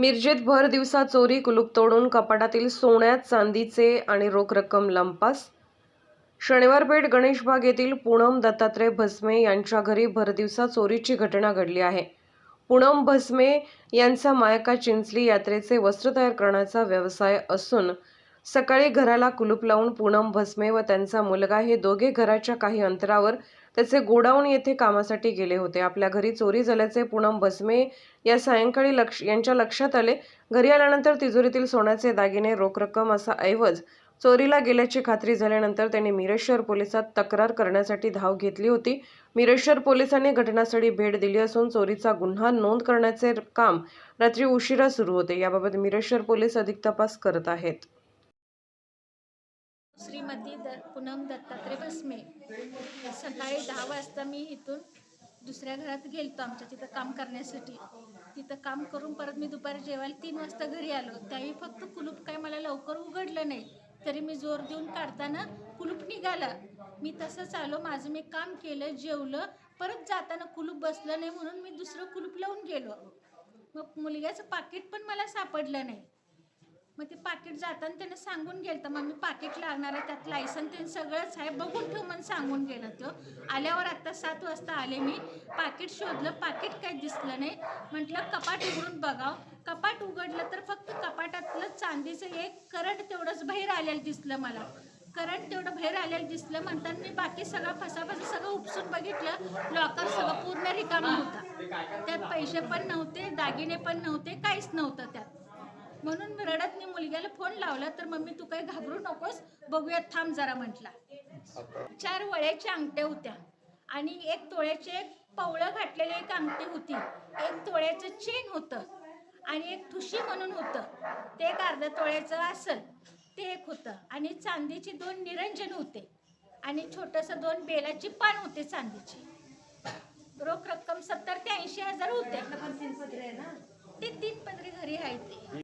मिरजेत भर दिवसा चोरी कुलूप तोडून कपाटातील सोन्यात चांदीचे आणि रोख रक्कम लंपास. शनिवारपेठ गणेशबाग येथील पूनम दत्तात्रय भस्मे यांच्या घरी भरदिवसा चोरीची घटना घडली आहे. पूनम भस्मे यांचा मायका चिंचली यात्रेचे वस्त्र तयार करण्याचा व्यवसाय असून सकाळी घराला कुलूप लावून पूनम भस्मे व त्यांचा मुलगा हे दोघे घराच्या काही अंतरावर त्याचे गोडाऊन येथे कामासाठी गेले होते. आपल्या घरी चोरी झाल्याचे पूनम भस्मे या सायंकाळी लक्ष यांच्या लक्षात आले. घरी आल्यानंतर तिजोरीतील सोन्याचे दागिने रोख रक्कम असा ऐवज चोरीला गेल्याची खात्री झाल्यानंतर त्यांनी मिरेश्वर पोलिसात तक्रार करण्यासाठी धाव घेतली होती. मिरेश्वर पोलिसांनी घटनास्थळी भेट दिली असून चोरीचा गुन्हा नोंद करण्याचे काम रात्री उशिरा सुरू होते. याबाबत मिरेश्वर पोलीस अधिक तपास करत आहेत. श्रीमती द पूनम दत्तात्रय भस्मे. सकाळी दहा वाजता मी इथून दुसऱ्या घरात गेलतो आमच्या तिथं काम करण्यासाठी. तिथं काम करून परत मी दुपारी जेवायला तीन वाजता घरी आलो. त्यावेळी फक्त कुलूप काय मला लवकर उघडलं नाही. तरी मी जोर देऊन काढताना कुलूप निघाला. मी तसंच आलो. माझं मी काम केलं जेवलं. परत जाताना कुलूप बसलं नाही म्हणून मी दुसरं कुलूप लावून गेलो. मग मुलग्याचं पाकिट पण मला सापडलं नाही. मग ते पाकिट जाताना त्यानं सांगून गेलं तर मग मी पाकिट लागणार आहे त्यात लायसन ते सगळंच आहे बघून ठेव म्हणून सांगून गेलं तो. आल्यावर आत्ता सात वाजता आले मी. पाकिट शोधलं पाकिट काही दिसलं नाही. म्हटलं कपाट उघडून बघाव. कपाट उघडलं तर फक्त कपाटातलं चांदीचं एक करंट तेवढंच बाहेर आलेलं दिसलं मला. करंट तेवढं बाहेर आलेलं दिसलं म्हणताना मी बाकी सगळं फसाफसा सगळं उपसून बघितलं. लॉकर सगळं पूर्ण रिकामा होता. त्यात पैसे पण नव्हते दागिने पण नव्हते काहीच नव्हतं त्यात. म्हणून मी रडत मी मुलग्याला फोन लावला तर मम्मी तू काही घाबरू नकोस बघूयात थांब जरा म्हटला. चार वळ्याच्या अंगठ्या होत्या आणि एक तोळ्याचे एक पवळं घातलेली एक अंगठी होती. एक तोळ्याचं चेन होतं आणि एक ठुशी म्हणून होतं. ते एक अर्ध्या तोळ्याचं असल ते एक होतं. आणि चांदीची दोन निरंजन होते आणि छोटंसं दोन बेलाची पान होते चांदीची. रोख रक्कम सत्तर ते ऐंशी हजार होते. ते तीन पदरी घरी आहे ते.